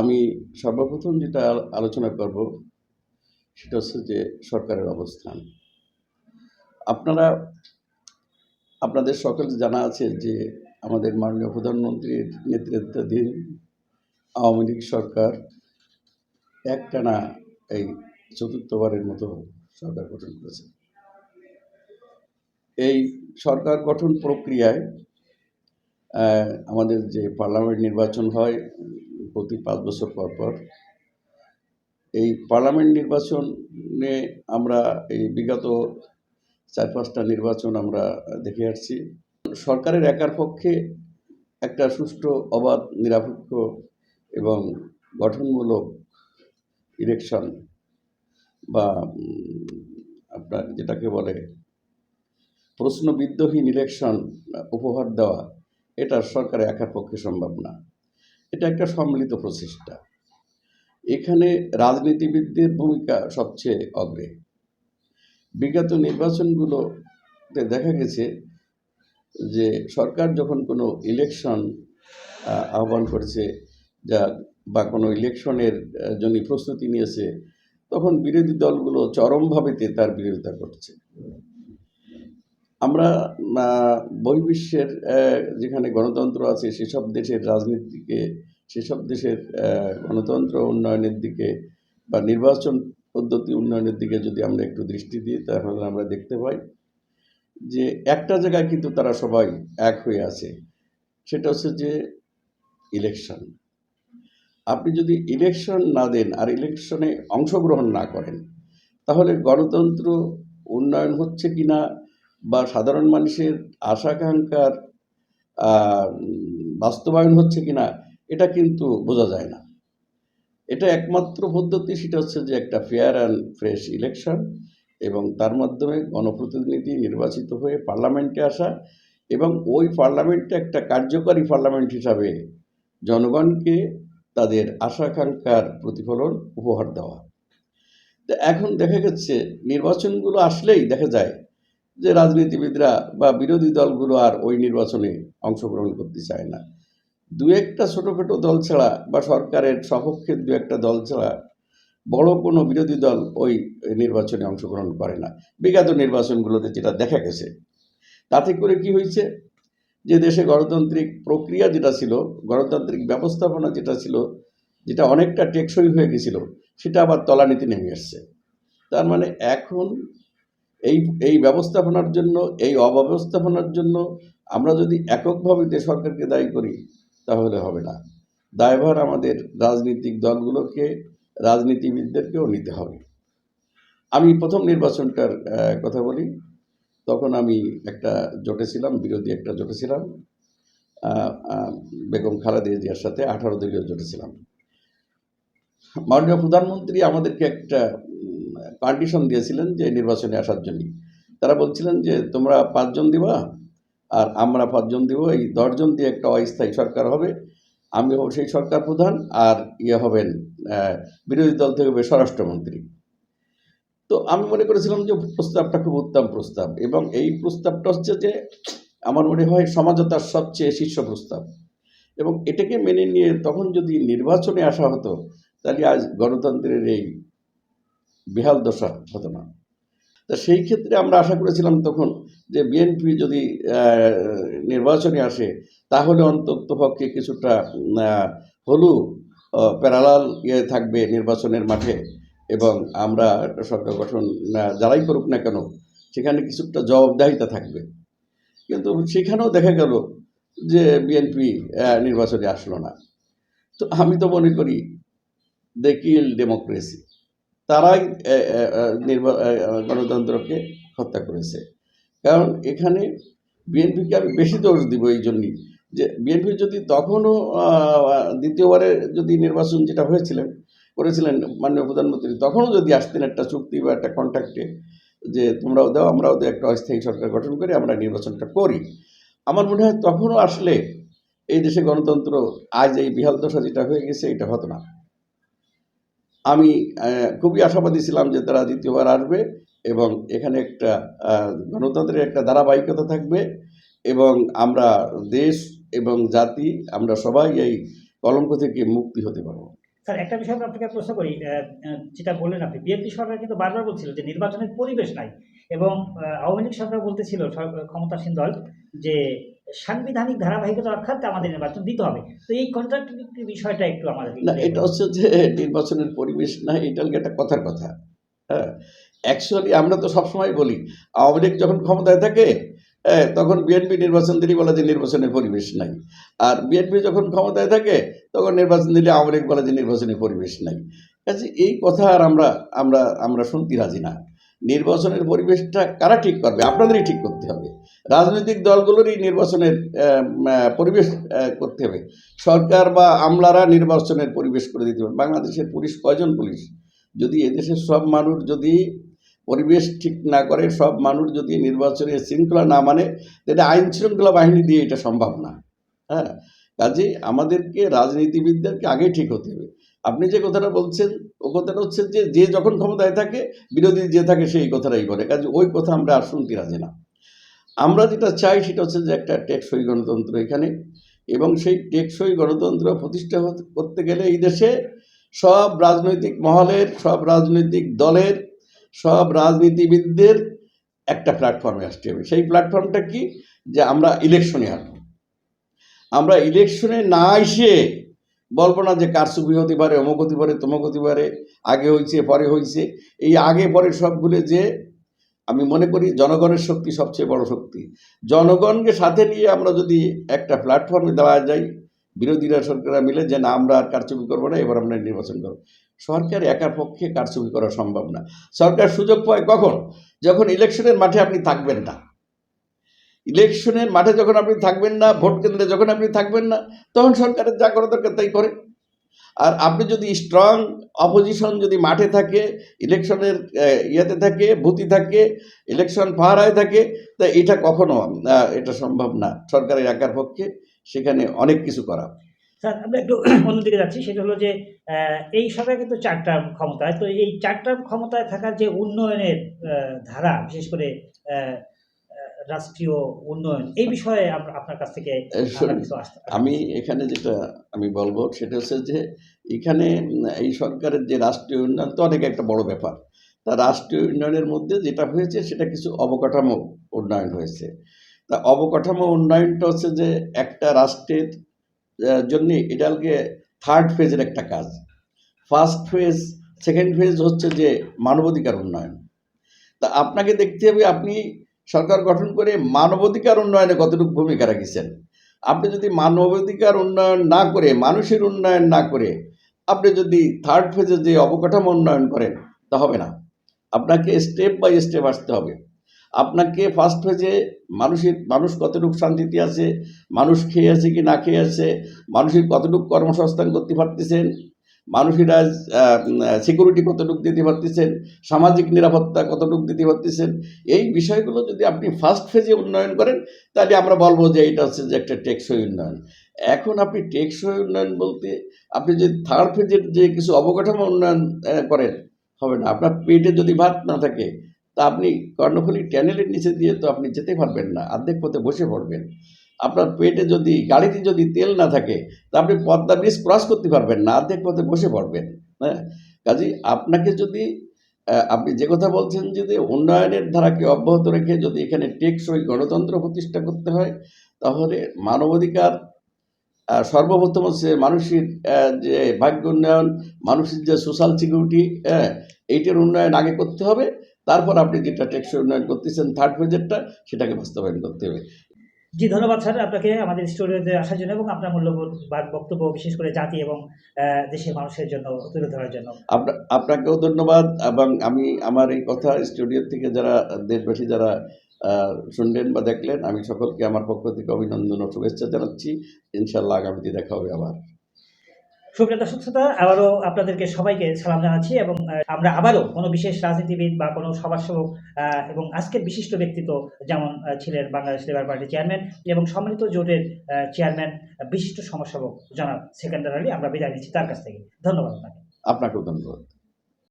আমি সর্বপ্রথম যেটা আলোচনা করব সেটা হচ্ছে যে সরকারের অবস্থান। আপনারা, আপনাদের সকলে জানা আছে যে আমাদের মাননীয় প্রধানমন্ত্রীর নেতৃত্বাধীন আওয়ামী লীগ সরকার একটানা এই চতুর্থবারের মতো সরকার গঠন করেছে। এই সরকার গঠন প্রক্রিয়ায় আমাদের যে পার্লামেন্ট নির্বাচন হয়, প্রতি পাঁচ বছর পর পর, এই পার্লামেন্ট নির্বাচনে আমরা এই বিগত চার পাঁচটা নির্বাচন আমরা দেখে আসছি। সরকারের একার পক্ষে একটা সুষ্ঠু, অবাধ, নিরপেক্ষ এবং গঠনমূলক ইলেকশন বা আপনার যেটাকে বলে প্রশ্নবিদ্ধহীন ইলেকশন উপহার দেওয়া এটা সরকারের একার পক্ষে সম্ভব না। এটা একটা সম্মিলিত প্রচেষ্টা। এখানে রাজনীতিবিদদের ভূমিকা সবচেয়ে অগ্রে। বিগত নির্বাচনগুলোতে দেখা গেছে যে সরকার যখন কোনো ইলেকশন আহ্বান করেছে যা, বা কোনো ইলেকশনের জন্য প্রস্তুতি নিয়েছে, তখন বিরোধী দলগুলো চরমভাবেতে তার বিরোধিতা করছে। আমরা বহির্বিশ্বের যেখানে গণতন্ত্র আছে, সেসব দেশের রাজনীতিকে, সেসব দেশের গণতন্ত্র উন্নয়নের দিকে বা নির্বাচন পদ্ধতি উন্নয়নের দিকে যদি আমরা একটু দৃষ্টি দিই, তাহলে আমরা দেখতে পাই যে একটা জায়গায় কিন্তু তারা সবাই এক হয়ে আছে, সেটা হচ্ছে যে ইলেকশন। আপনি যদি ইলেকশন না দেন আর ইলেকশনে অংশগ্রহণ না করেন, তাহলে গণতন্ত্র উন্নয়ন হচ্ছে কি না বা সাধারণ মানুষের আশাকাঙ্ক্ষার বাস্তবায়ন হচ্ছে কি না এটা কিন্তু বোঝা যায় না। এটা একমাত্র পদ্ধতি, সেটা হচ্ছে যে একটা ফেয়ার অ্যান্ড ফ্রেশ ইলেকশন এবং তার মাধ্যমে গণপ্রতিনিধি নির্বাচিত হয়ে পার্লামেন্টে আসা এবং ওই পার্লামেন্টে একটা কার্যকরী পার্লামেন্ট হিসাবে জনগণকে তাদের আশাকাঙ্ক্ষার প্রতিফলন উপহার দেওয়া। তো এখন দেখা যাচ্ছে নির্বাচনগুলো আসলেই দেখা যায় যে রাজনীতিবিদরা বা বিরোধী দলগুলো আর ওই নির্বাচনে অংশগ্রহণ করতে চায় না। দু একটা ছোটোখাটো দল ছাড়া বা সরকারের সপক্ষের দু একটা দল ছাড়া বড় কোনো বিরোধী দল ওই নির্বাচনে অংশগ্রহণ করে না। বিগত নির্বাচনগুলোতে যেটা দেখা গেছে, তাতে করে কি হয়েছে? যে দেশে গণতান্ত্রিক প্রক্রিয়া যেটা ছিল, গণতান্ত্রিক ব্যবস্থাপনা যেটা ছিল, যেটা অনেকটা টেকসই হয়ে গেছিল, সেটা আবার তলানিতে নেমে আসছে তার মানে এখন এই এই ব্যবস্থাপনার জন্য, এই অব্যবস্থাপনার জন্য আমরা যদি এককভাবে যে সরকারকে দায়ী করি, তাহলে হবে না। দায়ভার আমাদের রাজনৈতিক দলগুলোকে, রাজনীতিবিদদেরকেও নিতে হবে। আমি প্রথম নির্বাচনটার কথা বলি। তখন আমি একটা জোটে ছিলাম, বিরোধী একটা জোটে ছিলাম। বেগম খালেদা জিয়ার সাথে আঠারো দলীয় জোটে ছিলাম। মাননীয় প্রধানমন্ত্রী আমাদেরকে একটা কন্ডিশন দিয়েছিলেন যে নির্বাচনে আসার জন্য। তারা বলছিলেন যে, তোমরা পাঁচজন দিবা আর আমরা পাঁচজন দিব। এই দশজন দিয়ে একটা অস্থায়ী সরকার হবে। আমি হব সেই সরকার প্রধান আর ইয়ে হবেন বিরোধী দল থেকে হবে স্বরাষ্ট্রমন্ত্রী। তো আমি মনে করেছিলাম যে, প্রস্তাবটা খুব উত্তম প্রস্তাব এবং এই প্রস্তাবটা হচ্ছে যে, আমার মনে হয় সমাজতার সবচেয়ে শীর্ষ প্রস্তাব। এবং এটাকে মেনে নিয়ে তখন যদি নির্বাচনে আসা হতো, তাহলে আজ গণতন্ত্রের এই বেহাল দশা হতো না। তা সেই ক্ষেত্রে আমরা আশা করেছিলাম তখন যে বিএনপি যদি নির্বাচনে আসে, তাহলে অন্তত পক্ষে কিছুটা হলু প্যারালাল ইয়ে থাকবে নির্বাচনের মাঠে এবং আমরা সরকার গঠন যারাই করুক না কেন, সেখানে কিছুটা জবাবদাহিতা থাকবে। কিন্তু সেখানেও দেখা গেল যে বিএনপি নির্বাচনে আসলো না। তো আমি তো মনে করি দে কিল ডেমোক্রেসি। তারাই নির্বা- গণতন্ত্রকে হত্যা করেছে। কারণ এখানে বিএনপিকে আমি বেশি দোষ দিব এই জন্যই যে বিএনপি যদি তখনও দ্বিতীয়বারে যদি নির্বাচন যেটা হয়েছিলেন, করেছিলেন মাননীয় প্রধানমন্ত্রী, তখনও যদি আসতেন একটা চুক্তি বা একটা কন্ট্রাক্টে যে তোমরাও দাও, আমরাও দাও একটা অস্থায়ী সরকার গঠন করে আমরা নির্বাচনটা করি। আমার মনে হয় তখনও আসলে এই দেশে গণতন্ত্র, আজ এই বিহাল দশা যেটা হয়ে গেছে, এটা হতো না। আমি খুবই আশাবাদী ছিলাম যে তারা দ্বিতীয়বার আসবে এবং এখানে একটা গণতন্ত্রের একটা ধারাবাহিকতা থাকবে এবং আমরা দেশ এবং জাতি, আমরা সবাই এই কলঙ্ক থেকে মুক্তি হতে পারব। স্যার, একটা বিষয় আপনাকে প্রশ্ন করি যেটা বললেন আপনি, বিএনপি সরকার কিন্তু বারবার বলছিল যে নির্বাচনের পরিবেশ নাই এবং আওয়ামী লীগ সরকার বলতেছিল ক্ষমতাসীন দল যে সাংবিধানিক ধারাবাহিকতা রক্ষার্থে আমাদের নির্বাচন দিতে হবে। তো এই কন্ট্রাক্টিভিটি বিষয়টা একটু আমাদের না এটা হচ্ছে যে নির্বাচনের পরিবেশ না এটা একটা কথার কথা। হ্যাঁ অ্যাকচুয়ালি আমরা তো সবসময় বলি আওয়ামী লীগ যখন ক্ষমতায় থাকে হ্যাঁ, তখন বিএনপি নির্বাচন দিলেই বলে যে নির্বাচনের পরিবেশ নাই। আর বিএনপি যখন ক্ষমতায় থাকে তখন নির্বাচন দিলে আওয়ামী লীগ বলে যে নির্বাচনের পরিবেশ নাই। কাজে এই কথা আর আমরা আমরা আমরা শুনতে রাজি না। নির্বাচনের পরিবেশটা কারা ঠিক করবে? আপনাদেরই ঠিক করতে হবে। রাজনৈতিক দলগুলোরই নির্বাচনের পরিবেশ করতে হবে। সরকার বা আমলারা নির্বাচনের পরিবেশ করে দিতে হবে। বাংলাদেশের পুলিশ কয়জন পুলিশ? যদি এদেশের সব মানুষ যদি পরিবেশ ঠিক না করে, সব মানুষ যদি নির্বাচনের শৃঙ্খলা না মানে তাহলে আইন শৃঙ্খলা বাহিনী দিয়ে এটা সম্ভব না। হ্যাঁ? কাজে আমাদেরকে, রাজনীতিবিদদেরকে আগে ঠিক হতে হবে। আপনি যে কথাটা বলছেন, ও কথাটা হচ্ছে যে যে যখন ক্ষমতায় থাকে, বিরোধী যে থাকে সেই কথাটাই করে। কাজে ওই কথা আমরা আর শুনতে রাজি না। আমরা যেটা চাই, সেটা হচ্ছে যে একটা টেকসই গণতন্ত্র এখানে এবং সেই টেকসই গণতন্ত্র প্রতিষ্ঠা করতে গেলে এই দেশে সব রাজনৈতিক মহলের, সব রাজনৈতিক দলের, সব রাজনীতিবিদদের একটা প্ল্যাটফর্মে আসতে হবে। সেই প্ল্যাটফর্মটা কি? যে আমরা ইলেকশনে আসব আমরা ইলেকশনে না এসে বলব না যে কারচুপি হতে পারে, অমুক হতে পারে, তমুক হতে পারে, আগে হয়েছে পরে হয়েছে এই আগে পরে সব ভুলে যে আমি মনে করি জনগণের শক্তি সবচেয়ে বড় শক্তি। জনগণকে সাথে নিয়ে আমরা যদি একটা প্ল্যাটফর্মে দেওয়া যাই বিরোধীরা, সরকাররা মিলে যে না, আমরা আর কারচুপি করব না, এবার আমরা নির্বাচন করব। সরকার একার পক্ষে কারচুপি করা সম্ভব না। সরকার সুযোগ পায় কখন? যখন ইলেকশনের মাঠে আপনি থাকবেন না। ইলেকশনের মাঠে যখন আপনি থাকবেন না, ভোট কেন্দ্রে যখন আপনি থাকবেন না, তখন সরকারের যা করা দরকার তাই করে। আর আপনি যদি স্ট্রং অপোজিশন যদি মাঠে থাকে, ইলেকশনের ইয়েতে থাকে ভূতি থাকে ইলেকশন পাহারায় থাকে, তা এটা কখনো এটা সম্ভব না। সরকারের একার পক্ষে সেখানে অনেক কিছু করা। স্যার, আমরা একটু অন্যদিকে যাচ্ছি, সেটা হলো যে এই সরকার কিন্তু চার টার্ম ক্ষমতায়, তো এই চার ক্ষমতায় থাকার যে উন্নয়নের ধারা, বিশেষ করে রাষ্ট্রীয় উন্নয়ন এই বিষয়ে আমরা আপনার কাছ থেকে আমি এখানে যেটা আমি বলব সেটা হচ্ছে যে এখানে এই সরকারের যে রাষ্ট্রীয় উন্নয়ন তো অনেক একটা বড় ব্যাপার। তা রাষ্ট্রীয় উন্নয়নের মধ্যে যেটা হয়েছে সেটা কিছু অবকাঠামো উন্নয়ন হয়েছে। তা অবকাঠামো উন্নয়নটা হচ্ছে যে একটা রাষ্ট্রের জন্য এটাকে থার্ড ফেজের একটা কাজ। ফার্স্ট ফেজ সেকেন্ড ফেজ হচ্ছে যে মানবাধিকার উন্নয়ন। তা আপনাকে দেখতে হবে আপনি সরকার গঠন করে মানবাধিকার উন্নয়নে কতটুকু ভূমিকা রাখিছেন? আপনি যদি মানবাধিকার উন্নয়ন না করে, মানুষের উন্নয়ন না করে, আপনি যদি থার্ড ফেজে যে অবকাঠামো উন্নয়ন করেন, তা হবে না। আপনাকে স্টেপ বাই স্টেপ আসতে হবে। আপনাকে ফার্স্ট ফেজে মানুষের, মানুষ কতটুকু শান্তিতে আছে, মানুষ খেয়ে আছে কি না খেয়ে আছে, মানুষের কতটুকু কর্মসংস্থান করতে পারতেছেন মানুষেরা সিকিউরিটি কতটুকু দিতে পারতেছেন, সামাজিক নিরাপত্তা কতটুকু দিতে পারতেছেন, এই বিষয়গুলো যদি আপনি ফার্স্ট ফেজে উন্নয়ন করেন, তাহলে আমরা বলব যে এটা হচ্ছে যে একটা টেকসই উন্নয়ন। এখন আপনি টেকসই উন্নয়ন বলতে, আপনি যদি থার্ড ফেজের যে কিছু অবকাঠামো উন্নয়ন করেন, হবে না। আপনার পেটে যদি ভাত না থাকে, তা আপনি কর্ণফুলী ট্যানেলের নিচে দিয়ে তো আপনি যেতে পারবেন না অর্ধেক পথে বসে পড়বেন। আপনার পেটে যদি, গাড়িতে যদি তেল না থাকে, তা আপনি পদ্মা ব্রিজ ক্রস করতে পারবেন না, অর্ধেক পথে বসে পড়বেন হ্যাঁ? কাজেই আপনাকে যদি আপনি যে কথা বলছেন যদি উন্নয়নের ধারাকে অব্যাহত রেখে যদি এখানে টেকসই গণতন্ত্র প্রতিষ্ঠা করতে হয়, তাহলে মানবাধিকার সর্বপ্রথম হচ্ছে মানুষের যে ভাগ্য উন্নয়ন, মানুষের যে সোশ্যাল সিকিউরিটি হ্যাঁ? এইটার উন্নয়ন আগে করতে হবে, তারপর আপনি যেটা টেকসই উন্নয়ন করতেছেন থার্ড ফেজেরটা সেটাকে বাস্তবায়ন করতে হবে। জি, ধন্যবাদ স্যার আপনাকে আমাদের স্টুডিওতে আসার জন্য এবং আপনার মূল্যবোধ বা বক্তব্য, বিশেষ করে জাতি এবং দেশের মানুষের জন্য তুলে ধরার জন্য। আপনাকেও ধন্যবাদ এবং আমি আমার এই কথা স্টুডিও থেকে যারা দেশবাসী যারা শুনলেন বা দেখলেন, আমি সকলকে আমার পক্ষ থেকে অভিনন্দন ও শুভেচ্ছা জানাচ্ছি। ইনশাল্লাহ আগামীতে দেখা হবে আবার। সুপ্রিয় দর্শক শ্রোতা আবারও আপনাদেরকে সবাইকে সালাম জানাচ্ছি এবং আমরা আবারও কোনো বিশেষ রাজনীতিবিদ বা কোনো সমাজসেবক এবং আজকের বিশিষ্ট ব্যক্তিত্ব যেমন ছিলেন বাংলাদেশ লেবার পার্টির চেয়ারম্যান এবং সম্মিলিত জোটের চেয়ারম্যান, বিশিষ্ট সমাজসেবক জনাব সেকেন্ডার আলী। আমরা বিদায় নিচ্ছি তার কাছ থেকে। ধন্যবাদ আপনাকে। আপনাকেও ধন্যবাদ।